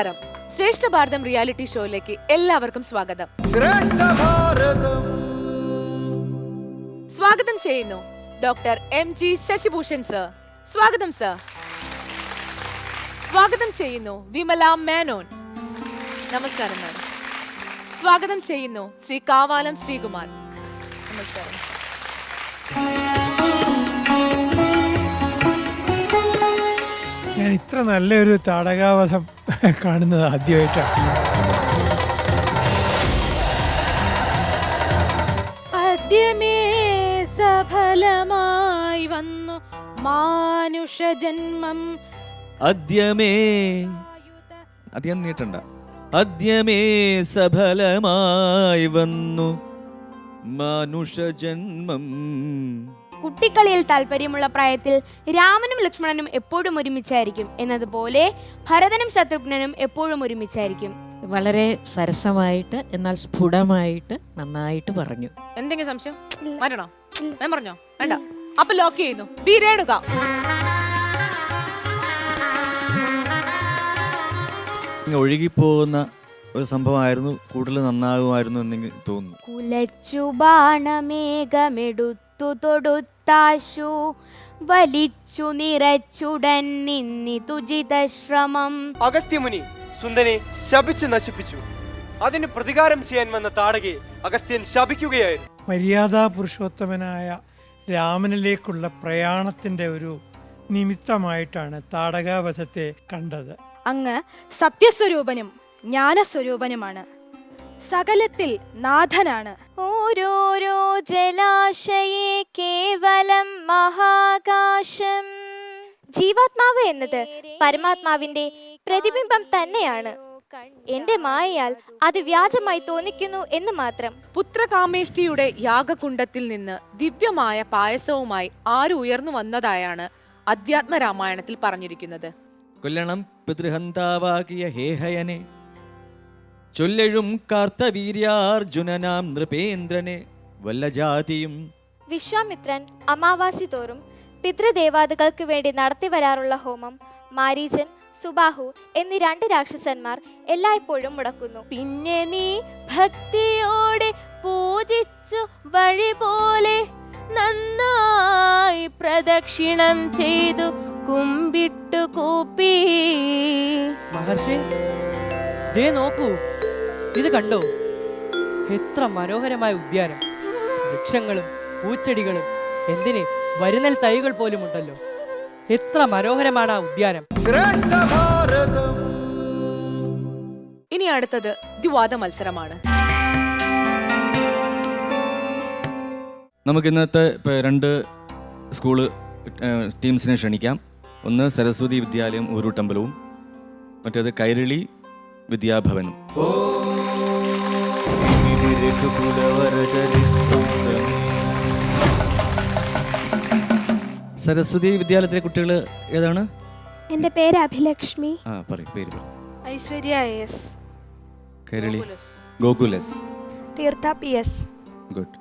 നമസ്കാരം. ശ്രേഷ്ഠ ഭാരതം റിയാലിറ്റി ഷോയിലേക്ക് എല്ലാവർക്കും സ്വാഗതം. ശ്രേഷ്ഠ ഭാരതം. സ്വാഗതം ചെയ്യുന്നു doctor M G Sasibhushan sir. സ്വാഗതം സർ. സ്വാഗതം ചെയ്യുന്നു വിമല മേനോൻ. നമസ്കാരം മാഡം സ്വാഗതം ചെയ്യുന്നു ശ്രീ കാവാലം ശ്രീകുമാർ. നമസ്കാരം ഞാൻ ഇത്ര നല്ലൊരു താടകാവധം കാണുന്നത് ആദ്യമായിട്ടാണ്. ആദ്യമേ സഫലമായി വന്നു മാനുഷജന്മം. അദ്യമേ അധികം നീട്ടണ്ട. അദ്യമേ സഫലമായി വന്നു മനുഷ്യജന്മം കുട്ടിക്കളിയിൽ താല്പര്യമുള്ള പ്രായത്തിൽ രാമനും ലക്ഷ്മണനും എപ്പോഴും ഒരുമിച്ചായിരിക്കും. എന്നതുപോലെ ഭരതനും ശത്രുഘ്നനും എപ്പോഴും ഒരുമിച്ചായിരിക്കും. വളരെ സരസമായിട്ട് എന്നാൽ സ്ഫുടമായിട്ട് നന്നായിട്ട് പറഞ്ഞു. എന്തെങ്കിലും സംശയം? മാറ്റണോ ഞാൻ പറഞ്ഞോ? വേണ്ട. അപ്പൊ ലോക്ക് ചെയ്യുന്നു. ബി രേണുക. ഒഴുകിപ്പോകുന്ന ഒരു സംഭവമായിരുന്നു കൂടുതൽ നന്നാകുമായിരുന്നു എന്നെങ്കിൽ തോന്നുന്നു. കുലച്ചു ബാണമേഘമെടുത്തു തൊടുത്താശു വലിച്ചു നിറച്ചുടൻ നിന്നി തുജിത ശ്രമം. അഗസ്ത്യമുനി സുന്ദനെ ശപിച്ചു നശിപ്പിച്ചു. അതിന് പ്രതികാരം ചെയ്യാൻ വന്ന താടകയെ അഗസ്ത്യൻ ശപിക്കുകയായിരുന്നു. മര്യാദാ പുരുഷോത്തമനായ രാമനിലേക്കുള്ള പ്രയാണത്തിന്റെ ഒരു നിമിത്തമായിട്ടാണ് താടകാവധത്തെ കണ്ടത്. അങ്ങ് സത്യസ്വരൂപനും ജ്ഞാനസ്വരൂപനുമാണ്. സകലത്തിൽ നാഥനാണ്. ഓരോരോ ജലാശയേ കേവലം മഹാകാശം. ജീവാത്മാവ് എന്നത് പരമാത്മാവിന്റെ പ്രതിബിംബം തന്നെയാണ്. എന്റെ മായയാൽ അത് വ്യാജമായി തോന്നിക്കുന്നു എന്ന് മാത്രം. പുത്രകാമേഷ്ടിയുടെ യാഗകുണ്ടത്തിൽ നിന്ന് ദിവ്യമായ പായസവുമായി ആര് ഉയർന്നു വന്നതായാണ് അധ്യാത്മ രാമായണത്തിൽ പറഞ്ഞിരിക്കുന്നത്. കൊല്ലണം പിതൃഹന്താവാകിയ ഹേഹയനെ. ചൊല്ലെഴും കാർത്തവീര്യാർജുനനാം നൃപേന്ദ്രനെ. വല്ല ജാതിയും വിശ്വാമിത്രൻ അമാവാസി തോറും പിതൃദേവാദികൾക്ക് വേണ്ടി നടത്തി വരാറുള്ള ഹോമം മാരീചൻ സുബാഹു എന്നീ രണ്ട് രാക്ഷസന്മാർ എല്ലായ്പ്പോഴും മുടക്കുന്നു. പിന്നെ നീ ഭക്തിയോടെ പൂജിച്ചു വഴി പോലെ നന്നായി പ്രദക്ഷിണം ചെയ്തു കുമ്പിട്ടു കൂപ്പി മഹർഷി ദേ നോക്കൂ. ഇത് കണ്ടോ? എത്ര മനോഹരമായ ഉദ്യാനം. വൃക്ഷങ്ങളും പൂച്ചെടികളും. എന്തിന്? വരുന്നൽ തൈകൾ പോലും ഉണ്ടല്ലോ എത്ര മനോഹരമാണ് ആ ഉദ്യാനം. ശ്രേഷ്ഠ ഭാരതം. ഇനി അടുത്തത് ദ്വാദ മത്സരമാണ്. നമുക്ക് ഇന്നത്തെ ഇപ്പൊ രണ്ട് സ്കൂൾ ടീംസിനെ ക്ഷണിക്കാം. ഒന്ന് സരസ്വതി വിദ്യാലയം ഊരൂട്ടമ്പലവും മറ്റേത് കൈരളി വിദ്യാഭവനും. സരസ്വതി വിദ്യാലയത്തിലെ കുട്ടികൾ ഏതാണ്? എന്റെ പേര് അഭിലക്ഷ്മി. ആ പറയും പേര് പറയും. ഐശ്വര്യ എസ്. കേരളി. ഗോകുലസ്. Theertha P S. ഗുഡ്.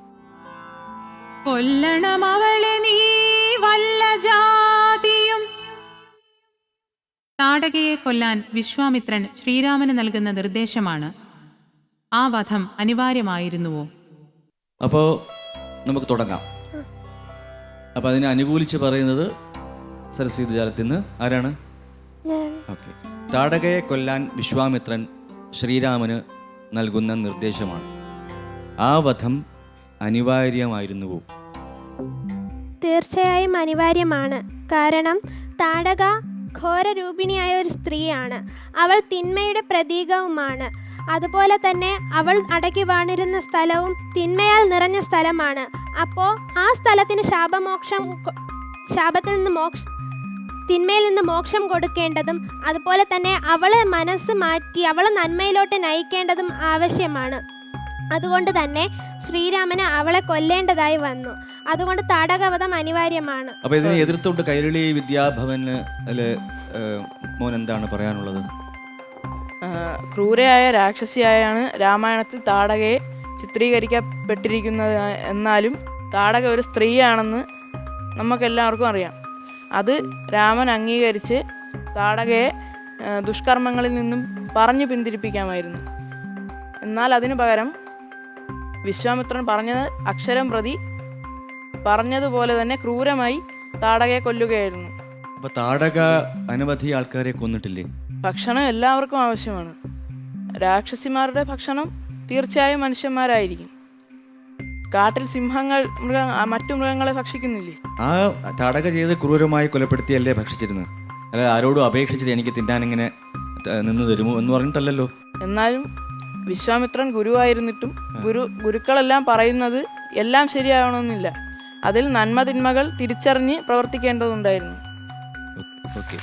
കൊല്ലണം അവളെ നീ വല്ല ജാതിയും. താടകയെ കൊല്ലാൻ വിശ്വാമിത്രൻ ശ്രീരാമന് നൽകുന്ന നിർദ്ദേശമാണ് ആ വധം അനിവാര്യമായിരുന്നുവോ? അപ്പോൾ നമുക്ക് തുടങ്ങാം. അപ്പോൾ അതിനെ അനുകൂലിച്ച് പറയുന്നത് സരസ്വതി ജാലത്തിൽ നിന്ന് ആരാണ്? ഞാൻ. ഓക്കെ. താടകയെ കൊല്ലാൻ വിശ്വാമിത്രൻ ശ്രീരാമന് നൽകുന്ന നിർദ്ദേശമാണ്. ആ വധം അനിവാര്യമായിരുന്നുവോ? തീർച്ചയായും അനിവാര്യമാണ്. കാരണം താടക ഘോരരൂപിണിയായ ഒരു സ്ത്രീയാണ്. അവൾ തിന്മയുടെ പ്രതീകവുമാണ്. അതുപോലെ തന്നെ അവൾ അടക്കി വാണിരുന്ന സ്ഥലവും തിന്മയാൽ നിറഞ്ഞ സ്ഥലമാണ്. അപ്പോൾ ആ സ്ഥലത്തിന് ശാപമോക്ഷം ശാപത്തിൽ നിന്ന് മോക്ഷ തിന്മയിൽ നിന്ന് മോക്ഷം കൊടുക്കേണ്ടതും അതുപോലെ തന്നെ അവളെ മനസ്സ് മാറ്റി അവളെ നന്മയിലോട്ട് നയിക്കേണ്ടതും ആവശ്യമാണ്. അതുകൊണ്ട് തന്നെ ശ്രീരാമന് അവളെ കൊല്ലേണ്ടതായി വന്നു. അതുകൊണ്ട് താടകവധം അനിവാര്യമാണ്. അപ്പൊ ഇതിനെ എതിർത്തുകൊണ്ട് കൈരളി വിദ്യാഭവന് മോൻ എന്താണ് പറയാനുള്ളത്? ക്രൂരയായ രാക്ഷസിയായാണ് രാമായണത്തിൽ താടകയെ ചിത്രീകരിക്കപ്പെട്ടിരിക്കുന്നത് എന്നാലും താടക ഒരു സ്ത്രീയാണെന്ന് നമുക്കെല്ലാവർക്കും അറിയാം. അത് രാമൻ അംഗീകരിച്ച് താടകയെ ദുഷ്കർമ്മങ്ങളിൽ നിന്നും പറഞ്ഞു പിന്തിരിപ്പിക്കാമായിരുന്നു. എന്നാൽ അതിനു പകരം വിശ്വാമിത്രൻ പറഞ്ഞത് അക്ഷരം പ്രതി പറഞ്ഞതുപോലെ തന്നെ ക്രൂരമായി താടകയെ കൊല്ലുകയായിരുന്നു. അപ്പൊ താടക അനവധി ആൾക്കാരെ കൊന്നിട്ടില്ലേ? ഭക്ഷണം എല്ലാവർക്കും ആവശ്യമാണ്. രാക്ഷസിമാരുടെ ഭക്ഷണം തീർച്ചയായും മനുഷ്യന്മാരായിരിക്കും. കാട്ടിൽ സിംഹങ്ങൾ മൃഗ മറ്റു മൃഗങ്ങളെ ഭക്ഷിക്കുന്നില്ലേ? ആ തടക ചെയ്ത് ക്രൂരമായി കൊലപ്പെടുത്തിയല്ലേ ഭക്ഷിച്ചിരുന്നത്? അല്ല ആരോടും അപേക്ഷിച്ചിട്ട് എനിക്ക് തിന്നാൻ ഇങ്ങനെ നിന്ന് തരുമോ എന്ന് പറഞ്ഞിട്ടല്ലല്ലോ? എന്നാലും വിശ്വാമിത്രൻ ഗുരുവായിരുന്നിട്ടും ഗുരു ഗുരുക്കളെല്ലാം പറയുന്നത് എല്ലാം ശരിയാവണമെന്നില്ല. അതിൽ നന്മ തിന്മകൾ തിരിച്ചറിഞ്ഞ് പ്രവർത്തിക്കേണ്ടതുണ്ടായിരുന്നു. ഓക്കെ.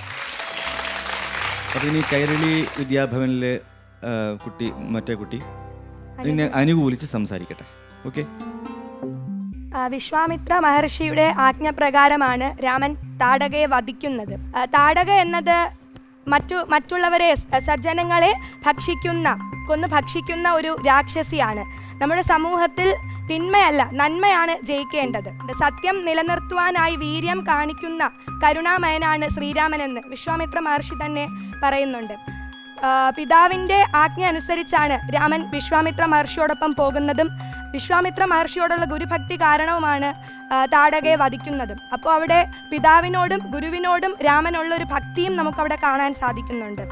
അപ്പോൾ ഇനി കൈരളി വിദ്യാഭവനിലെ കുട്ടി മറ്റേ കുട്ടി ഇതിനെ അനുകൂലിച്ച് സംസാരിക്കട്ടെ. ഓക്കെ? വിശ്വാമിത്ര മഹർഷിയുടെ ആജ്ഞപ്രകാരമാണ് രാമൻ താടകയെ വധിക്കുന്നത്. താടക എന്നത് മറ്റു മറ്റുള്ളവരെ സജ്ജനങ്ങളെ ഭക്ഷിക്കുന്ന കൊന്ന് ഭക്ഷിക്കുന്ന ഒരു രാക്ഷസിയാണ്. നമ്മുടെ സമൂഹത്തിൽ തിന്മയല്ല നന്മയാണ് ജയിക്കേണ്ടത്. സത്യം നിലനിർത്തുവാനായി വീര്യം കാണിക്കുന്ന കരുണാമയനാണ് ശ്രീരാമനെന്ന് വിശ്വാമിത്ര മഹർഷി തന്നെ പറയുന്നുണ്ട്. പിതാവിന്റെ ആജ്ഞ അനുസരിച്ചാണ് രാമൻ വിശ്വാമിത്ര മഹർഷിയോടൊപ്പം പോകുന്നതും വിശ്വാമിത്ര മഹർഷിയോടുള്ള ഗുരുഭക്തി കാരണവുമാണ് താടകയെ വധിക്കുന്നതും. അപ്പോൾ അവിടെ പിതാവിനോടും ഗുരുവിനോടും രാമനുള്ള ഒരു ഭക്തിയും നമുക്കവിടെ കാണാൻ സാധിക്കുന്നുണ്ട്.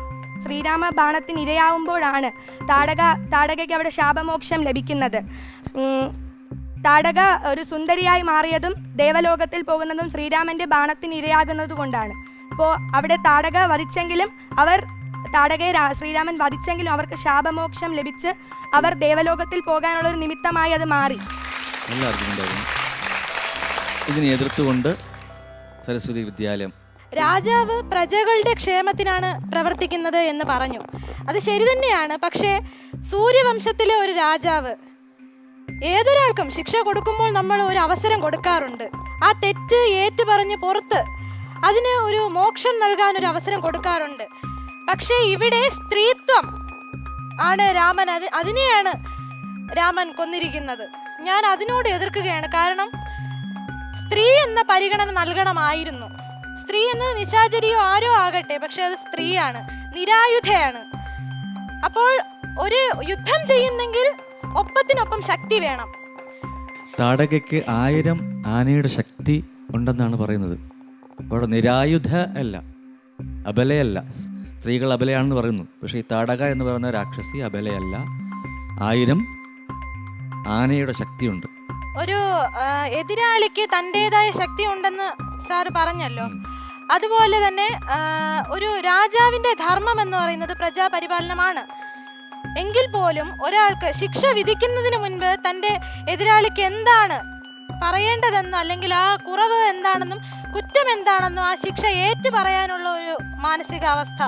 ശ്രീരാമ ബാണത്തിന് ഇരയാവുമ്പോഴാണ് താടക താടകയ്ക്ക് അവിടെ ശാപമോക്ഷം ലഭിക്കുന്നത്. താടക ഒരു സുന്ദരിയായി മാറിയതും ദേവലോകത്തിൽ പോകുന്നതും ശ്രീരാമന്റെ ബാണത്തിന് ഇരയാകുന്നത് കൊണ്ടാണ്. അപ്പോൾ അവിടെ താടക വധിച്ചെങ്കിലും അവർ താടകയെ ശ്രീരാമൻ വധിച്ചെങ്കിലും അവർക്ക് ശാപമോക്ഷം ലഭിച്ച് അവർ ദേവലോകത്തിൽ പോകാനുള്ള ഒരു നിമിത്തമായി അത് മാറി. ഇതിനെ എതിർത്തുകൊണ്ട് സരസ്വതി വിദ്യാലയം. രാജാവ് പ്രജകളുടെ ക്ഷേമത്തിനാണ് പ്രവർത്തിക്കുന്നത് എന്ന് പറഞ്ഞു. അത് ശരി തന്നെയാണ് പക്ഷേ സൂര്യവംശത്തിലെ ഒരു രാജാവ് ഏതൊരാൾക്കും ശിക്ഷ കൊടുക്കുമ്പോൾ നമ്മൾ ഒരു അവസരം കൊടുക്കാറുണ്ട്. ആ തെറ്റ് ഏറ്റു പറഞ്ഞ് പുറത്ത് അതിന് ഒരു മോക്ഷം നൽകാൻ ഒരു അവസരം കൊടുക്കാറുണ്ട്. പക്ഷേ ഇവിടെ സ്ത്രീത്വം ആണ് രാമൻ അത് അതിനെയാണ് രാമൻ കൊന്നിരിക്കുന്നത്. ഞാൻ അതിനോട് എതിർക്കുകയാണ്. കാരണം സ്ത്രീ എന്ന പരിഗണന നൽകണമായിരുന്നു. സ്ത്രീ എന്നത് നിശാചരിയോ ആരോ ആകട്ടെ പക്ഷെ അത് സ്ത്രീയാണ് നിരായുധയാണ്. അപ്പോൾ ഒരു യുദ്ധം ചെയ്യുന്നെങ്കിൽ ഒപ്പത്തിനൊപ്പം ശക്തി വേണം. താടകയ്ക്ക് ആയിരം ആനയുടെ ശക്തി ഉണ്ടെന്നാണ് പറയുന്നത്. അവിടെ നിരായുധ അല്ല അബലയല്ല. സ്ത്രീകൾ അബലയാണെന്ന് പറയുന്നു. പക്ഷേ ഈ താടക എന്ന് പറയുന്ന രാക്ഷസി അബലയല്ല. ആയിരം ആനയുടെ ശക്തിയുണ്ട്. ഒരു എതിരാളിക്ക് തന്റെതായ ശക്തി ഉണ്ടെന്ന് സാർ പറഞ്ഞല്ലോ. അതുപോലെ തന്നെ ഒരു രാജാവിന്റെ ധർമ്മം എന്ന് പറയുന്നത് പ്രജാപരിപാലനമാണ്. എങ്കിൽ പോലും ഒരാൾക്ക് ശിക്ഷ വിധിക്കുന്നതിന് മുൻപ് തന്റെ എതിരാളിക്ക് എന്താണ് പറയേണ്ടതെന്നോ അല്ലെങ്കിൽ ആ കുറവ് എന്താണെന്നും കുറ്റം എന്താണെന്നോ ആ ശിക്ഷ ഏറ്റു പറയാനുള്ള ഒരു മാനസികാവസ്ഥ.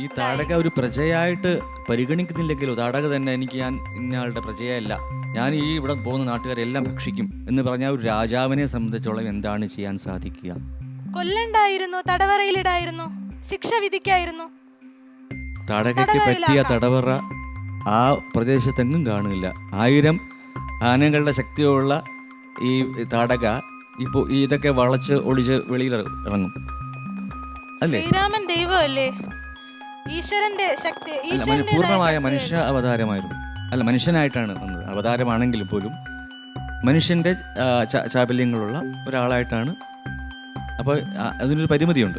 ഈ താടക ഒരു പ്രജയായിട്ട് പരിഗണിക്കുന്നില്ലെങ്കിലോ? താടക തന്നെ എനിക്ക് ഞാൻ ഇന്നയാളുടെ പ്രജയല്ല. ഞാൻ ഈ ഇവിടെ പോകുന്ന നാട്ടുകാരെല്ലാം ഭക്ഷിക്കും എന്ന് പറഞ്ഞാൽ ഒരു രാജാവിനെ സംബന്ധിച്ചോളം എന്താണ് ചെയ്യാൻ സാധിക്കുക? കൊല്ലണ്ടായിരുന്നു തടവറയിലിടായിരുന്നു ശിക്ഷ വിധിക്കായിരുന്നു. തടകയ്ക്ക് പറ്റിയ തടവറ ആ പ്രദേശത്തെങ്ങും കാണില്ല ആയിരം ആനകളുടെ ശക്തിയുള്ള ഈ തടക ഇപ്പോൾ ഇതൊക്കെ വളച്ച് ഒളിച്ച് വെളിയിൽ ഇറങ്ങും. അല്ലേ? ശ്രീരാമൻ ദൈവമല്ലേ? ഈശ്വരന്റെ ശക്തി അല്ല മന- ഈശ്വരന്റെ പൂർണമായ മനുഷ്യ അവതാരമായിരുന്നു. അല്ല മനുഷ്യനായിട്ടാണ് വന്നത്. അവതാരമാണെങ്കിലും പോലും മനുഷ്യന്റെ ആ, ചാ- ചാബല്യങ്ങളുള്ള ഒരാളായിട്ടാണ്. അപ്പോൾ ആ, അതിനൊരു പരിമിതിയുണ്ട്.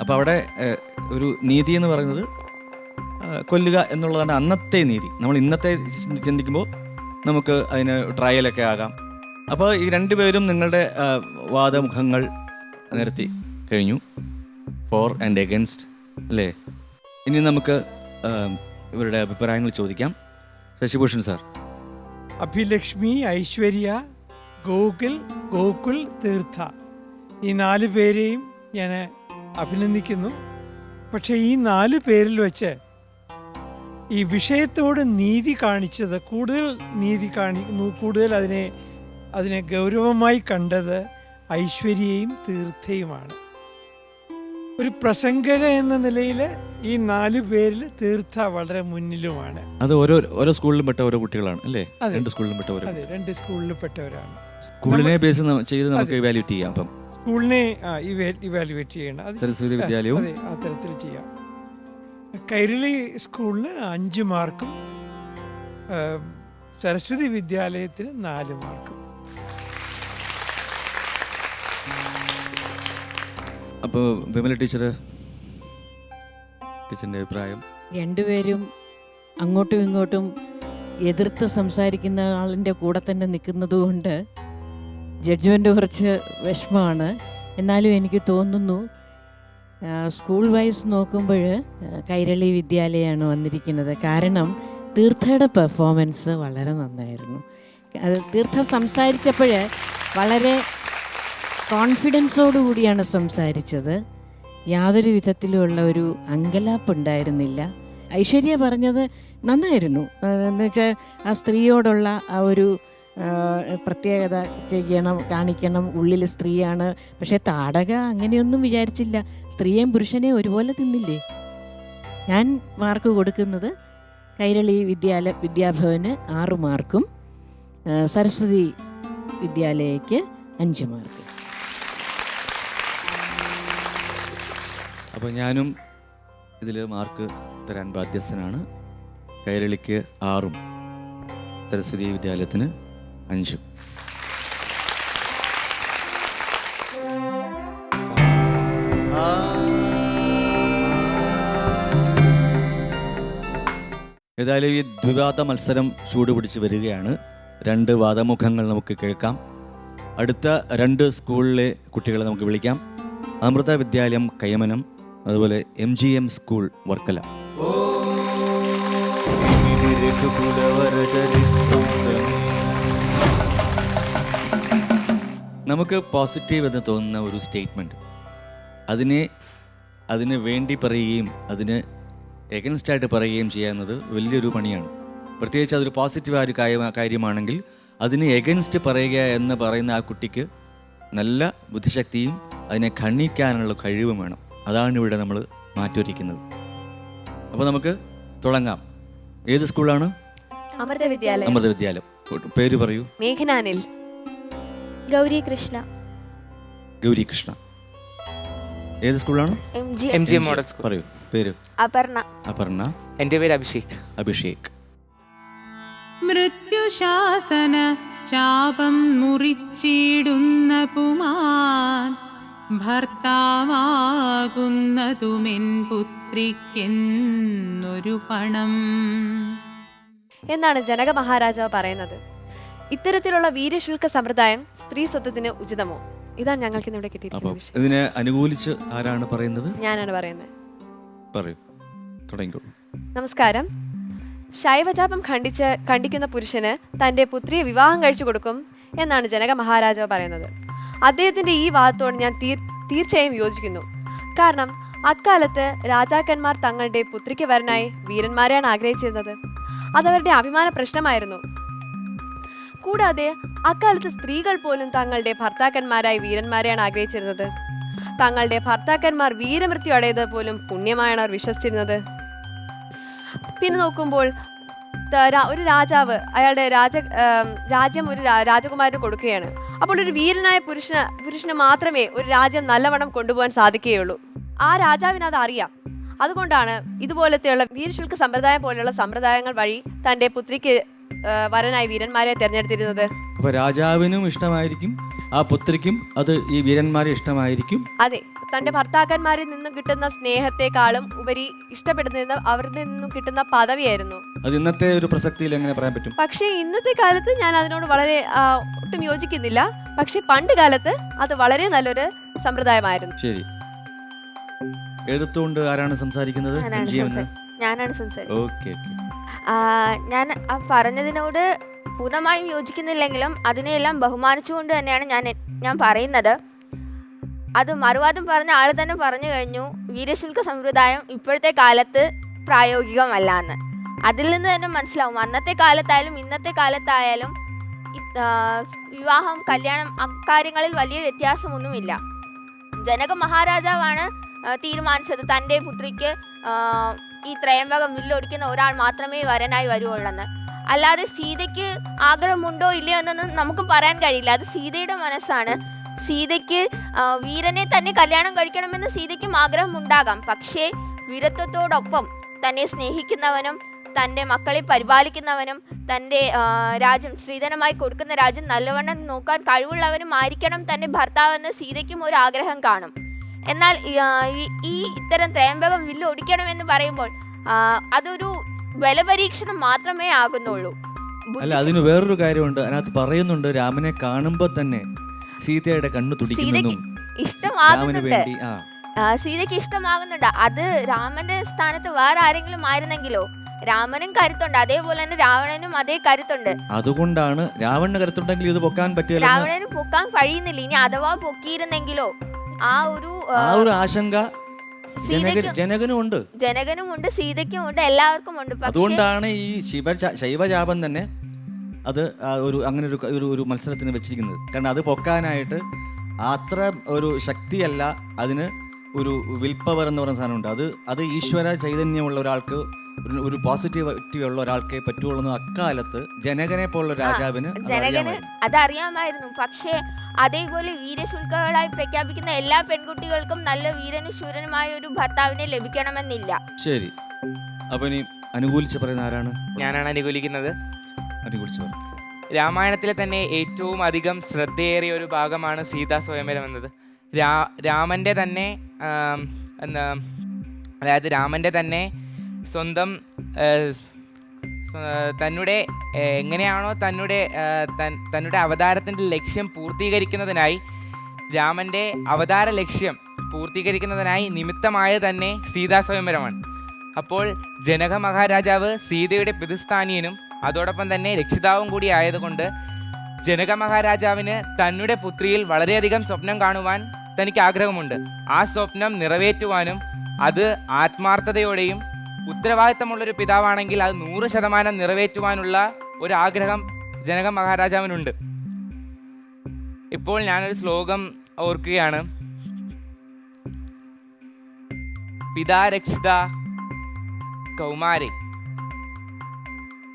അപ്പോൾ അവിടെ ഏ, ഒരു നീതി എന്ന് പറയുന്നത് കൊല്ലുക എന്നുള്ളതാണ് അന്നത്തെ നീതി. നമ്മൾ ഇന്നത്തെ ചിന്തിക്കുമ്പോൾ നമുക്ക് അതിന് ട്രയലൊക്കെ ആകാം. അപ്പോൾ ഈ രണ്ടുപേരും നിങ്ങളുടെ വാദമുഖങ്ങൾ നിരത്തി കഴിഞ്ഞു. ഫോർ ആൻഡ് എഗൻസ്റ്റ് അല്ലേ? ഇനി നമുക്ക് ഇവരുടെ അഭിപ്രായങ്ങൾ ചോദിക്കാം. ശശിഭൂഷൺ സാർ. അഭിലക്ഷ്മി ഐശ്വര്യ ഗോകുൽ ഗോകുൽ തീർത്ഥ. ഈ നാല് പേരെയും ഞാൻ അഭിനന്ദിക്കുന്നു. പക്ഷേ ഈ നാല് പേരിൽ വെച്ച് ഈ വിഷയത്തോട് നീതി കാണിച്ചത് കൂടുതൽ നീതി കാണി കൂടുതൽ അതിനെ അതിനെ ഗൗരവമായി കണ്ടത് ഐശ്വര്യയും തീർത്ഥയുമാണ്. ഒരു പ്രസംഗക എന്ന നിലയിൽ ഈ നാല് പേരിൽ തീർത്ഥ വളരെ മുന്നിലുമാണ്. അത് ഓരോ ഓരോ സ്കൂളിലും പെട്ട ഓരോ കുട്ടികളാണ് അല്ലേ? രണ്ട് സ്കൂളിലും പെട്ട ഓരോ അതെ രണ്ട് സ്കൂളിൽ പെട്ടവരാണ്. സ്കൂളിനെ ബേസ് ചെയ്ത് നമുക്ക് ഇവാലുവേറ്റ് ചെയ്യാം അപ്പം. സ്കൂളിനെ ഇവാലുവേറ്റ് ചെയ്യണം. സരസ്വതി വിദ്യാലയവും അതെ ആ ചെയ്യാം. കൈരളി സ്കൂളിന് അഞ്ച് മാർക്കും സരസ്വതി വിദ്യാലയത്തിന് നാല് മാർക്കും. അപ്പോൾ വിമല ടീച്ചർ ടീച്ചറിന്റെ അഭിപ്രായം? രണ്ടുപേരും അങ്ങോട്ടും ഇങ്ങോട്ടും എതിർത്ത് സംസാരിക്കുന്ന ആളിന്റെ കൂടെ തന്നെ നിൽക്കുന്നത് കൊണ്ട് ജഡ്ജ്മെന്റ് കുറച്ച് വിഷമമാണ്. എന്നാലും എനിക്ക് തോന്നുന്നു സ്കൂൾ വൈസ് നോക്കുമ്പോൾ കൈരളി വിദ്യാലയമാണ് വന്നിരിക്കുന്നത്. കാരണം തീർത്ഥയുടെ പെർഫോമൻസ് വളരെ നന്നായിരുന്നു. അത് തീർത്ഥ സംസാരിച്ചപ്പോൾ വളരെ കോൺഫിഡൻസോടു കൂടിയാണ് സംസാരിച്ചത്. യാതൊരു വിധത്തിലുമുള്ള ഒരു അങ്കലാപ്പ് ഉണ്ടായിരുന്നില്ല. ഐശ്വര്യ പറഞ്ഞത് നന്നായിരുന്നു. എന്നുവെച്ചാൽ ആ സ്ത്രീയോടുള്ള ആ ഒരു പ്രത്യേകത ചെയ്യണം കാണിക്കണം. ഉള്ളിൽ സ്ത്രീയാണ്. പക്ഷേ താടക അങ്ങനെയൊന്നും വിചാരിച്ചില്ല. സ്ത്രീയെയും പുരുഷനെയും ഒരുപോലെ തിന്നില്ലേ? ഞാൻ മാർക്ക് കൊടുക്കുന്നത് കൈരളി വിദ്യാലയ വിദ്യാഭവന് ആറ് മാർക്കും സരസ്വതി വിദ്യാലയക്ക് അഞ്ച് മാർക്ക്. അപ്പോൾ ഞാനും ഇതിൽ മാർക്ക് തരാൻ ബാധ്യസ്ഥനാണ്. കൈരളിക്ക് ആറും സരസ്വതി വിദ്യാലയത്തിന് അഞ്ചും. ഏതായാലും ഈ ദ്വിവാദ മത്സരം ചൂടുപിടിച്ച് വരികയാണ്. രണ്ട് വാദമുഖങ്ങൾ നമുക്ക് കേൾക്കാം. അടുത്ത രണ്ട് സ്കൂളിലെ കുട്ടികളെ നമുക്ക് വിളിക്കാം. അമൃത വിദ്യാലയം കയമനം അതുപോലെ M G M school Varkala. നമുക്ക് പോസിറ്റീവ് എന്ന് തോന്നുന്ന ഒരു സ്റ്റേറ്റ്മെന്റ് അതിനെ അതിന് വേണ്ടി പറയുകയും അതിന് എഗൻസ്റ്റായിട്ട് പറയുകയും ചെയ്യുന്നത് വലിയൊരു പണിയാണ്. പ്രത്യേകിച്ച് അതൊരു പോസിറ്റീവായ ഒരു കാര്യം കാര്യമാണെങ്കിൽ അതിന് എഗൻസ്റ്റ് പറയുക എന്ന് പറയുന്ന ആ കുട്ടിക്ക് നല്ല ബുദ്ധിശക്തിയും അതിനെ ഖണ്ണിക്കാനുള്ള കഴിവും വേണം. അതാണ് ഇവിടെ നമ്മൾ മാറ്റിവരിക്കുന്നത് അപ്പോൾ നമുക്ക് തുടങ്ങാം. ഏത് സ്കൂളാണ് അമൃത വിദ്യാലയം അമൃത വിദ്യാലയം പേര് പറയൂ. മേഘനാനിൽ. ഗൗരി കൃഷ്ണ. ഗൗരി കൃഷ്ണ. ഏത് സ്കൂളാണ് M G M G M model school. പറയൂ പേര്. അപർണ. അപർണ. എന്റെ പേര് അഭിഷേക്. അഭിഷേക്. മൃത്യുശാസന ചാപം മുറിച്ചിടുന്ന പുമാൻ ഭർത്താവാകുന്നതുമെൻ പുത്രിക്കെന്നൊരു പണം. എന്നാണ് ജനക മഹാരാജാവ് പറയുന്നത്. ഇത്തരത്തിലുള്ള വീര്യശുൽക്ക സമ്പ്രദായം സ്ത്രീ സ്വത്വത്തിന് ഉചിതമോ? ഇതാണ് ഞങ്ങൾക്ക് ഇന്നിവിടെ അപ്പം കിട്ടിയിരിക്കുന്ന വിഷയം. ഇതിനെ അനുകൂലിച്ച് ആരാണ് പറയുന്നത്? ഞാനാണ് പറയുന്നത്. പറയൂ. തുടങ്ങിക്കോളൂ. നമസ്കാരം. ശൈവജാപം ഖണ്ഡിച്ച് ഖണ്ഡിക്കുന്ന പുരുഷന് തന്റെ പുത്രിയെ വിവാഹം കഴിച്ചു കൊടുക്കും എന്നാണ് ജനക മഹാരാജാവ് പറയുന്നത്. അദ്ദേഹത്തിന്റെ ഈ വാദത്തോട് ഞാൻ തീർ തീർച്ചയായും യോജിക്കുന്നു. കാരണം അക്കാലത്ത് രാജാക്കന്മാർ തങ്ങളുടെ പുത്രിക്ക് വരനായി വീരന്മാരെയാണ് ആഗ്രഹിച്ചിരുന്നത്. അതവരുടെ അഭിമാന പ്രശ്നമായിരുന്നു. കൂടാതെ അക്കാലത്ത് സ്ത്രീകൾ പോലും തങ്ങളുടെ ഭർത്താക്കന്മാരായി വീരന്മാരെയാണ് ആഗ്രഹിച്ചിരുന്നത്. തങ്ങളുടെ ഭർത്താക്കന്മാർ വീരമൃത്യു അടയത് പോലും പുണ്യമായാണ് അവർ വിശ്വസിച്ചിരുന്നത്. പിന്നെ നോക്കുമ്പോൾ ഒരു രാജാവ് അയാളുടെ രാജ രാജ്യം ഒരു രാജകുമാരന് കൊടുക്കുകയാണ്. അപ്പോൾ ഒരു വീരനായ പുരുഷന് പുരുഷന് മാത്രമേ ഒരു രാജ്യം നല്ലവണ്ണം കൊണ്ടുപോകാൻ സാധിക്കുകയുള്ളൂ. ആ രാജാവിന് അത് അറിയാം. അതുകൊണ്ടാണ് ഇതുപോലത്തെയുള്ള വീരശുൽക്ക സമ്പ്രദായം പോലെയുള്ള സമ്പ്രദായങ്ങൾ വഴി തന്റെ പുത്രിക്ക് വരനായി വീരന്മാരെ തിരഞ്ഞെടുത്തിരുന്നത്? അപ്പൊ രാജാവിനും ഇഷ്ടമായിരിക്കും ആ പുത്രിക്കും അത് ഈ വീരന്മാരെ ഇഷ്ടമായിരിക്കും. അതെ തന്റെ ഭർത്താക്കന്മാരിൽ നിന്നും കിട്ടുന്ന സ്നേഹത്തെക്കാളും ഉപരി ഇഷ്ടപ്പെടുന്ന അവരിൽ നിന്നും കിട്ടുന്ന പദവിയായിരുന്നു. അത് ഇന്നത്തെ ഒരു പ്രസക്തിയിൽ എങ്ങനെ പറയാൻ പറ്റും? പക്ഷേ ഇന്നത്തെ കാലത്ത് ഞാൻ അതിനോട് വളരെ ആ, ഒട്ടും യോജിക്കുന്നില്ല. പക്ഷേ പണ്ട് കാലത്ത് അത് വളരെ നല്ലൊരു സമ്പ്രദായമായിരുന്നു. ശരി. എഴുത്തുകൊണ്ട് ആരാണ് സംസാരിക്കുന്നത്? ഞാനാണ് സംസാരിക്കുന്നത് ഓക്കെ ഓക്കെ. ഞാൻ ആ പറഞ്ഞതിനോട് പൂർണമായും യോജിക്കുന്നില്ലെങ്കിലും അതിനെയെല്ലാം ബഹുമാനിച്ചുകൊണ്ട് തന്നെയാണ് ഞാൻ ഞാൻ പറയുന്നത്. അത് മറുവാദം പറഞ്ഞ ആൾ തന്നെ പറഞ്ഞു കഴിഞ്ഞു വീരശുൽക്ക സമ്പ്രദായം ഇപ്പോഴത്തെ കാലത്ത് പ്രായോഗികമല്ല എന്ന് അതിൽ നിന്ന് തന്നെ മനസ്സിലാവും. അന്നത്തെ കാലത്തായാലും ഇന്നത്തെ കാലത്തായാലും വിവാഹം കല്യാണം അക്കാര്യങ്ങളിൽ വലിയ വ്യത്യാസമൊന്നുമില്ല. ജനക മഹാരാജാവാണ് തീരുമാനിച്ചത്. തന്റെ പുത്രിക്ക് ഈ ത്രയംബകം മില്ലൊടിക്കുന്ന ഒരാൾ മാത്രമേ വരനായി വരുവുള്ളെന്ന്. അല്ലാതെ സീതയ്ക്ക് ആഗ്രഹമുണ്ടോ ഇല്ലയോ എന്നൊന്നും നമുക്ക് പറയാൻ കഴിയില്ല. അത് സീതയുടെ മനസ്സാണ്. സീതയ്ക്ക് വീരനെ തന്നെ കല്യാണം കഴിക്കണമെന്ന് സീതയ്ക്കും ആഗ്രഹമുണ്ടാകാം. പക്ഷേ വീരത്വത്തോടൊപ്പം തന്നെ സ്നേഹിക്കുന്നവനും തന്റെ മക്കളെ പരിപാലിക്കുന്നവനും തന്റെ രാജ്യം സ്ത്രീധനമായി കൊടുക്കുന്ന രാജ്യം നല്ലവണ്ണം നോക്കാൻ കഴിവുള്ളവനും ആയിരിക്കണം തന്റെ ഭർത്താവെന്ന് സീതയ്ക്കും ഒരു ആഗ്രഹം കാണും. എന്നാൽ ഈ, ഇത്തരം ത്രയംബകം വില്ല് ഒടിക്കണമെന്ന് പറയുമ്പോൾ അതൊരു ബലപരീക്ഷണം മാത്രമേ ആകുന്നുള്ളൂ. അല്ല അതിന് വേറൊരു കാര്യമുണ്ട്. അതിനകത്ത് പറയുന്നുണ്ട് രാമനെ കാണുമ്പോൾ തന്നെ സീതയുടെ കണ്ണു തുടിക്കുന്നുണ്ട് ഇഷ്ടമാകുന്നുണ്ട്. സീതയ്ക്ക് ഇഷ്ടമാകുന്നുണ്ട്. അത് രാമന്റെ സ്ഥാനത്ത് വേറെ ആരെങ്കിലും ആയിരുന്നെങ്കിലോ രാമനും കരുത്തുണ്ട്. അതേപോലെ തന്നെ രാവണനും അതേ കരുത്തുണ്ട്. അതുകൊണ്ടാണ് രാവണന് കരുത്തുണ്ടെങ്കിൽ ഇത് പൊക്കാൻ പറ്റില്ല രാവണന് പൊക്കാൻ കഴിയുന്നില്ല. ഇനി അഥവാ പൊക്കിയിരുന്നെങ്കിലോ ആ ഒരു ആ, ഒരു ആശങ്ക സീതയ്ക്കും ജനകനും ഉണ്ട് ജനകനും ഉണ്ട് സീതയ്ക്കും ഉണ്ട് എല്ലാവർക്കും ഉണ്ട് അതുകൊണ്ടാണ് ഈ ശിവ ശൈവജാപം തന്നെ അത് ഒരു അങ്ങനെ ഒരു ഒരു ഒരു മത്സരത്തിന് വെച്ചിരിക്കുന്നത്. കാരണം അത് പൊക്കാനായിട്ട് അത്ര ഒരു ശക്തിയല്ല അതിന് ഒരു വിൽ പവർ എന്ന് പറയുന്ന സാധനമുണ്ട്. അത് അത് ഈശ്വര ചൈതന്യമുള്ള ഒരാൾക്ക് ഒരു പോസിറ്റിവിറ്റി ഉള്ള ഒരാൾക്കേ പറ്റുള്ളൂ അക്കാലത്ത് ജനകനെ പോലുള്ള രാജാവിന് അത് ജനകന്. അതറിയാമായിരുന്നു. പക്ഷേ അതേപോലെ വീരശുൽക്കകളായി പ്രഖ്യാപിക്കുന്ന എല്ലാ പെൺകുട്ടികൾക്കും നല്ല വീരനും ശൂരനുമായ ഒരു ഭർത്താവിനെ ലഭിക്കണമെന്നില്ല. ശരി. അപ്പൊ ഇനി അനുകൂലിച്ച് പറയുന്ന ആരാണ്? ഞാനാണ് അനുകൂലിക്കുന്നത്. അനുകൂലിച്ച് പറ. രാമായണത്തിലെ തന്നെ ഏറ്റവും അധികം ശ്രദ്ധയേറിയ ഒരു ഭാഗമാണ് സീതാ സ്വയംവരം എന്നത് രാ രാമന്റെ തന്നെ എന്താ അതായത് രാമന്റെ തന്നെ സ്വന്തം ഏ, എങ്ങനെയാണോ തന്നെ തന്നെ തൻ- അവതാരത്തിന്റെ ലക്ഷ്യം പൂർത്തീകരിക്കുന്നതിനായി രാമന്റെ അവതാര ലക്ഷ്യം പൂർത്തീകരിക്കുന്നതിനായി നിമിത്തമായ തന്നെ സീതാ സ്വയംവരമാണ്. അപ്പോൾ ജനക മഹാരാജാവ് സീതയുടെ പിതൃസ്ഥാനീയനും അതോടൊപ്പം തന്നെ രക്ഷിതാവും കൂടി ആയതുകൊണ്ട് ജനക മഹാരാജാവിന് തന്നെ പുത്രിയിൽ വളരെയധികം സ്വപ്നം കാണുവാൻ തനിക്ക് ആഗ്രഹമുണ്ട്. ആ സ്വപ്നം നിറവേറ്റുവാനും അത് ആത്മാർത്ഥതയോടെയും ഉത്തരവാദിത്തമുള്ളൊരു പിതാവാണെങ്കിൽ അത് നൂറ് ശതമാനം നിറവേറ്റുവാനുള്ള ഒരു ആഗ്രഹം ജനക മഹാരാജാവിനുണ്ട്. ഇപ്പോൾ ഞാനൊരു ശ്ലോകം ഓർക്കുകയാണ്. പിതാരക്ഷിത കൗമാരി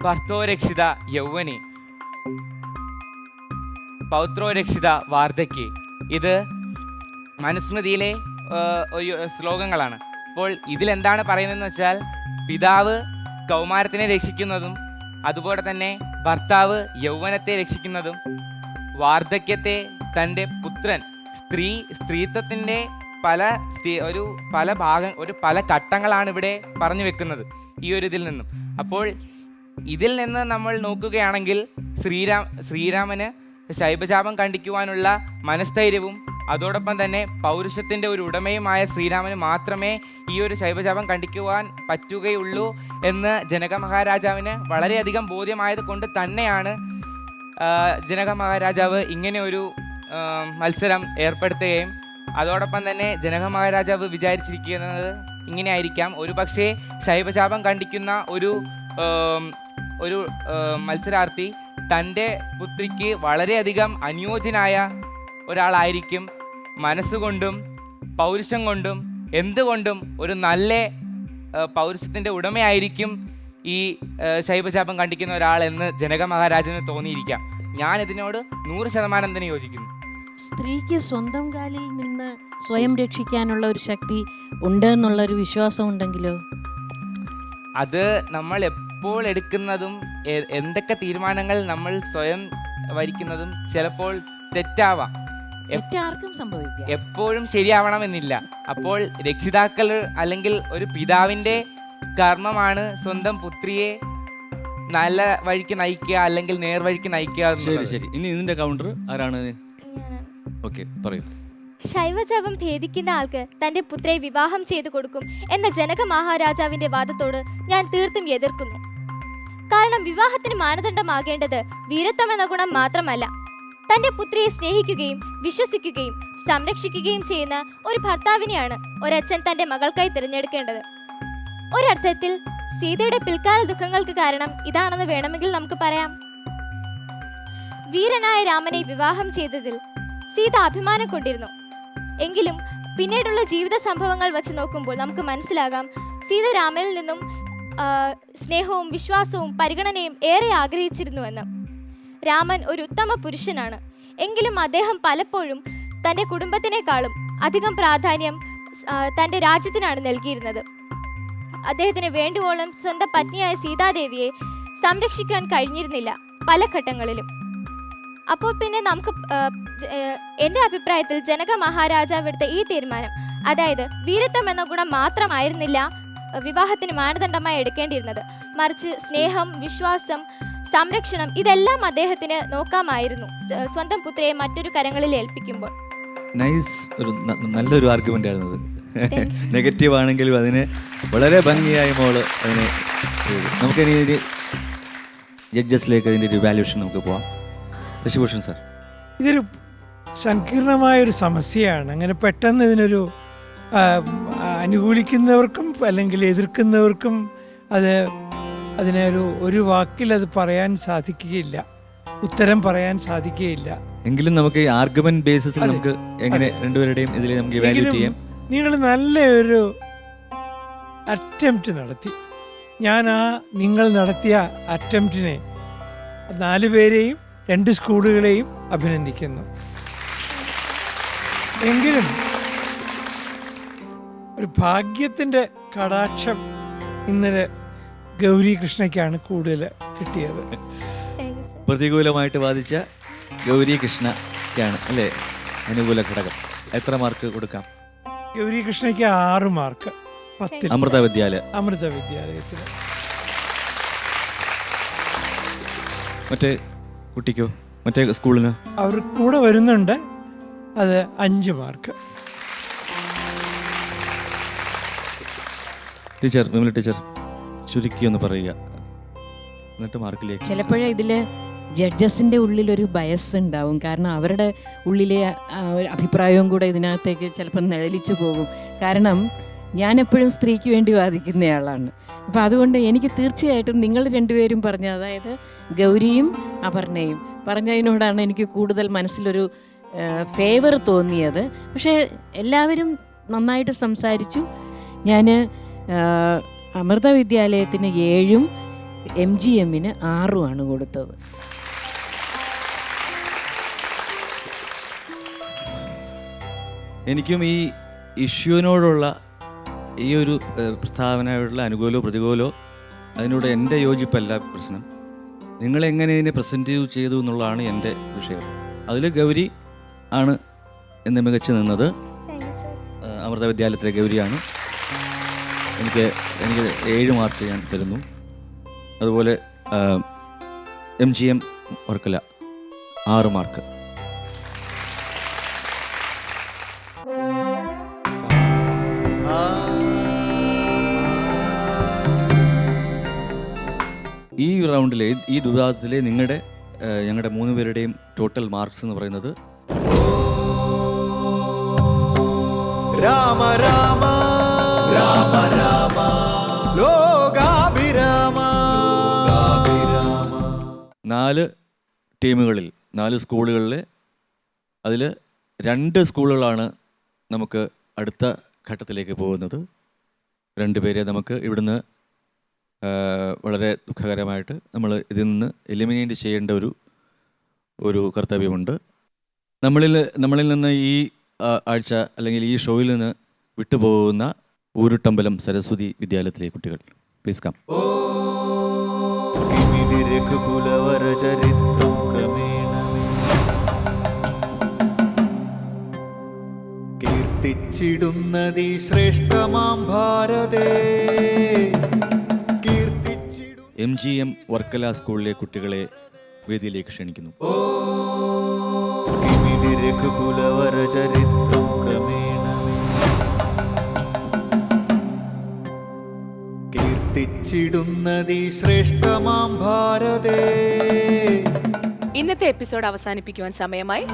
ഭർത്തോരക്ഷിത യൗവനി പൗത്രോരക്ഷിത വാർദ്ധക്യ. ഇത് മനുസ്മൃതിയിലെ ഒരു ശ്ലോകങ്ങളാണ്. അപ്പോൾ ഇതിലെന്താണ് പറയുന്നതെന്ന് വെച്ചാൽ പിതാവ് കൗമാരത്തിനെ രക്ഷിക്കുന്നതും അതുപോലെ തന്നെ ഭർത്താവ് യൗവനത്തെ രക്ഷിക്കുന്നതും വാർദ്ധക്യത്തെ തന്റെ പുത്രൻ സ്ത്രീ സ്ത്രീത്വത്തിന്റെ പല ഒരു പല ഭാഗം ഒരു പല ഘട്ടങ്ങളാണ് ഇവിടെ പറഞ്ഞു വെക്കുന്നത് ഈ ഒരു ഇതിൽ നിന്നും. അപ്പോൾ ഇതിൽ നിന്ന് നമ്മൾ നോക്കുകയാണെങ്കിൽ ശ്രീരാം ശ്രീരാമന് ശൈബജാപം കണ്ടിക്കുവാനുള്ള മനസ്ഥൈര്യവും അതോടൊപ്പം തന്നെ പൗരുഷത്തിന്റെ ഒരു ഉടമയുമായ ശ്രീരാമന് മാത്രമേ ഈ ഒരു ശൈവജാപം കണ്ടിക്കുവാൻ പറ്റുകയുള്ളൂ എന്ന് ജനക മഹാരാജാവിന് വളരെയധികം ബോധ്യമായത് കൊണ്ട് തന്നെയാണ് ജനക മഹാരാജാവ് ഇങ്ങനെ ഒരു മത്സരം ഏർപ്പെടുത്തുകയും അതോടൊപ്പം തന്നെ ജനക മഹാരാജാവ് വിചാരിച്ചിരിക്കുന്നത് ഇങ്ങനെ ആയിരിക്കാം ഒരു പക്ഷേ ശൈവജാപം കണ്ടിക്കുന്ന ഒരു ഒരു മത്സരാർത്ഥി തന്റെ പുത്രിക്ക് വളരെയധികം അനുയോജ്യനായ ഒരാളായിരിക്കും മനസ്സുകൊണ്ടും പൗരുഷം കൊണ്ടും എന്തുകൊണ്ടും ഒരു നല്ല പൗരുഷത്തിന്റെ ഉടമയായിരിക്കും ഈ ശൈവശാപം കണ്ടിക്കുന്ന ഒരാൾ എന്ന് ജനക മഹാരാജന് തോന്നിയിരിക്കാം. ഞാൻ ഇതിനോട് നൂറ് ശതമാനം തന്നെ യോജിക്കുന്നു. സ്ത്രീക്ക് സ്വന്തം കാലിൽ നിന്ന് സ്വയം രക്ഷിക്കാനുള്ള ഒരു ശക്തി ഉണ്ട് എന്നുള്ളൊരു വിശ്വാസം ഉണ്ടെങ്കിലോ അത് നമ്മൾ എപ്പോൾ എടുക്കുന്നതും എന്തൊക്കെ തീരുമാനങ്ങൾ നമ്മൾ സ്വയം വരിക്കുന്നതും ചിലപ്പോൾ തെറ്റാവാം. തെറ്റാർക്കും സംഭവിക്കാം. എപ്പോഴും ശരിയാവണമെന്നില്ല. അപ്പോൾ രക്ഷിതാക്കൾ അല്ലെങ്കിൽ ഒരു പിതാവിന്റെ കർമ്മമാണ് സ്വന്തം പുത്രിയെ നല്ല വഴിക്ക് നയിക്കുക അല്ലെങ്കിൽ നേർവഴിക്ക് നയിക്കുക ശരി എന്നുള്ളത്. ശരി ഇനി ഇതിന്റെ കൗണ്ടർ ആരാണ്? ഓക്കെ പറയൂ. ശൈവജപം ഭേദിക്കുന്ന ആൾക്ക് തന്റെ പുത്രയെ വിവാഹം ചെയ്തു കൊടുക്കും എന്ന ജനക മഹാരാജാവിന്റെ വാദത്തോട് ഞാൻ തീർത്തും എതിർക്കുന്നു. കാരണം വിവാഹത്തിന് മാനദണ്ഡമാകേണ്ടത് വീരത്വം എന്ന ഗുണം മാത്രമല്ല. തന്റെ പുത്രിയെ സ്നേഹിക്കുകയും വിശ്വസിക്കുകയും സംരക്ഷിക്കുകയും ചെയ്യുന്ന ഒരു ഭർത്താവിനെയാണ് ഒരച്ഛൻ തന്റെ മകൾക്കായി തിരഞ്ഞെടുക്കേണ്ടത്. ഒരർത്ഥത്തിൽ സീതയുടെ പിൽക്കാല ദുഃഖങ്ങൾക്ക് കാരണം ഇതാണെന്ന് വേണമെങ്കിൽ നമുക്ക് പറയാം. വീരനായ രാമനെ വിവാഹം ചെയ്തതിൽ സീത അഭിമാനം കൊണ്ടിരുന്നു. എങ്കിലും പിന്നീടുള്ള ജീവിത സംഭവങ്ങൾ വച്ച് നോക്കുമ്പോൾ നമുക്ക് മനസ്സിലാകാം സീത രാമനിൽ നിന്നും സ്നേഹവും വിശ്വാസവും പരിഗണനയും ഏറെ ആഗ്രഹിച്ചിരുന്നുവെന്ന്. രാമൻ ഒരു ഉത്തമ പുരുഷനാണ്. എങ്കിലും അദ്ദേഹം പലപ്പോഴും തന്റെ കുടുംബത്തിനേക്കാളും അധികം പ്രാധാന്യം തന്റെ രാജ്യത്തിനാണ് നൽകിയിരുന്നത്. അദ്ദേഹത്തിന് വേണ്ടുവോളം സ്വന്തം പത്നിയായ സീതാദേവിയെ സംരക്ഷിക്കാൻ കഴിഞ്ഞിരുന്നില്ല പല ഘട്ടങ്ങളിലും. അപ്പോൾ പിന്നെ നമുക്ക് എന്റെ അഭിപ്രായത്തിൽ ജനക മഹാരാജാവ് എടുത്ത ഈ തീരുമാനം അതായത് വീരത്വം എന്ന ഗുണം മാത്രമായിരുന്നില്ല വിവാഹത്തിന് മാനദണ്ഡമായി എടുക്കേണ്ടിയിരുന്നത്. മറിച്ച് സ്നേഹം വിശ്വാസം സംരക്ഷണം ഇതെല്ലാം അദ്ദേഹത്തിന് നോക്കാമായിരുന്നു. സ്വന്തം പുത്രയെ മറ്റൊരു കരങ്ങളിൽ ഏൽപ്പിക്കുമ്പോൾ. നൈസ് ഒരു നല്ലൊരു ആർഗ്യുമെന്റ് ആയിരുന്നു നെഗറ്റീവ് ആണെങ്കിലും അതിനെ വളരെ ഭംഗിയായി മോൾ അതിനെ നമുക്ക് നമുക്കിനി ഇത് ജഡ്ജസിലേക്ക് അതിന്റെ ഒരു വാല്യൂഷൻ നമുക്ക് പോവാം. ഋഷിഭൂഷൺ സർ ഇതൊരു സങ്കീർണമായ ഒരു സമസ്യയാണ്. അങ്ങനെ പെട്ടെന്ന് ഇതിനൊരു അനുകൂലിക്കുന്നവർക്കും അല്ലെങ്കിൽ എതിർക്കുന്നവർക്കും അത് അതിനെ ഒരു ഒരു വാക്കിൽ അത് പറയാൻ സാധിക്കുകയില്ല. ഉത്തരം പറയാൻ സാധിക്കുകയില്ല. എങ്കിലും നമുക്ക് ആർഗ്യുമെന്റ് ബേസിസിൽ നമുക്ക് എങ്ങനെ രണ്ടുപേരുടെയും ഇതിൽ നമുക്ക് ഇവാലുവേറ്റ് ചെയ്യാം. നിങ്ങൾ നല്ലൊരു അറ്റംപ്റ്റ് നടത്തി. ഞാൻ ആ നിങ്ങൾ നടത്തിയ അറ്റംപ്റ്റിനെ നാല് പേരെയും രണ്ട് സ്കൂളുകളെയും അഭിനന്ദിക്കുന്നു. എങ്കിലും ഒരു ഭാഗ്യത്തിന്റെ കടാക്ഷം ഇന്നലെ ഗൗരി കൃഷ്ണയ്ക്കാണ് കൂടുതൽ കിട്ടിയത്. പ്രതികൂലമായിട്ട് വാദിച്ച ഗൗരി കൃഷ്ണയ്ക്കാണ് അല്ലേ? അനുകൂല ഘടകം. എത്ര മാർക്ക് കൊടുക്കാം? ഗൗരി കൃഷ്ണയ്ക്ക് ആറ് മാർക്ക്. പത്തിൽ. അമൃത വിദ്യാലയ. അമൃത വിദ്യാലയത്തിൽ. മറ്റേ കുട്ടിക്കോ? മറ്റേ സ്കൂളിന്? അവർ കൂടെ വരുന്നുണ്ട്. അത് അഞ്ച് മാർക്ക്. Teacher Vimala teacher. ചുരുക്കി ഒന്ന് പറയുക. എന്നിട്ട് മാർക്കിലേക്ക് ചിലപ്പോഴേ ഇതിൽ ജഡ്ജസിന്റെ ഉള്ളിലൊരു ബയസ് ഉണ്ടാവും. കാരണം അവരുടെ ഉള്ളിലെ അഭിപ്രായവും കൂടെ ഇതിനകത്തേക്ക് ചിലപ്പോൾ നിഴലിച്ചു പോകും. കാരണം ഞാൻ എപ്പോഴും സ്ത്രീക്ക് വേണ്ടി വാദിക്കുന്നയാളാണ്. അപ്പോൾ അതുകൊണ്ട് എനിക്ക് തീർച്ചയായിട്ടും നിങ്ങൾ രണ്ടുപേരും പറഞ്ഞ അതായത് ഗൗരിയും അപർണയും പറഞ്ഞതിനോടാണ് എനിക്ക് കൂടുതൽ മനസ്സിലൊരു ഫേവർ തോന്നിയത്. പക്ഷേ എല്ലാവരും നന്നായിട്ട് സംസാരിച്ചു. ഞാൻ അമൃത വിദ്യാലയത്തിന് ഏഴും എം ജി എമ്മിന് ആറുമാണ് കൊടുത്തത്. എനിക്കും ഈ ഇഷ്യൂവിനോടുള്ള ഈ ഒരു പ്രസ്താവനയോടുള്ള അനുകൂലമോ പ്രതികൂലമോ അതിനോട് എന്റെ യോജിപ്പല്ല പ്രശ്നം. നിങ്ങളെങ്ങനെ ഇതിനെ പ്രസന്റ് ചെയ്തു എന്നുള്ളതാണ് എന്റെ വിഷയം. അതിൽ ഗൗരി ആണ് എന്ന് മികച്ചു നിന്നത്. അമൃത വിദ്യാലയത്തിലെ ഗൗരിയാണ്. എനിക്ക് എനിക്ക് ഏഴ് മാർക്ക് ഞാൻ തരുന്നു. അതുപോലെ എം ജി എം വർക്കല ആറ് മാർക്ക്. ഈ റൗണ്ടിലെ ഈ ദുരിതാത്തിലെ നിങ്ങളുടെ ഞങ്ങളുടെ മൂന്ന് പേരുടെയും ടോട്ടൽ മാർക്സ് എന്ന് പറയുന്നത് രാമ രാമ രാമ രാമ ലോകാഭിരാമ. നാല് ടീമുകളിൽ നാല് സ്കൂളുകളിൽ അതിൽ രണ്ട് സ്കൂളുകളാണ് നമുക്ക് അടുത്ത ഘട്ടത്തിലേക്ക് പോകുന്നത്. രണ്ട് പേരെ നമുക്ക് ഇവിടുന്ന് വളരെ ദുഃഖകരമായിട്ട് നമ്മൾ ഇതിൽ നിന്ന് എലിമിനേറ്റ് ചെയ്യേണ്ട ഒരു ഒരു കർത്തവ്യമുണ്ട്. നമ്മളിൽ നമ്മളിൽ നിന്ന് ഈ ആഴ്ച അല്ലെങ്കിൽ ഈ ഷോയിൽ നിന്ന് വിട്ടുപോകുന്ന ഊരുട്ടമ്പലം സരസ്വതി വിദ്യാലയത്തിലെ കുട്ടികൾ. പ്ലീസ് കം കിമിതി രഘുകുലവര ചരിത്രം ക്രമേണ കീർത്തിച്ചിടുന്നതി ശ്രേഷ്ഠമാം ഭാരതേ. എം ജി എം വർക്കല സ്കൂളിലെ കുട്ടികളെ വേദിയിലേക്ക് ക്ഷണിക്കുന്നു. കിമിതി കുലവര ചരിത്രം ക്രമേണ കീർത്തിച്ചിടുന്നതി ശ്രേഷ്ഠമാം ഭാരതേ. ഇന്നത്തെ എപ്പിസോഡ് അവസാനിപ്പിക്കുവാൻ സമയമായി.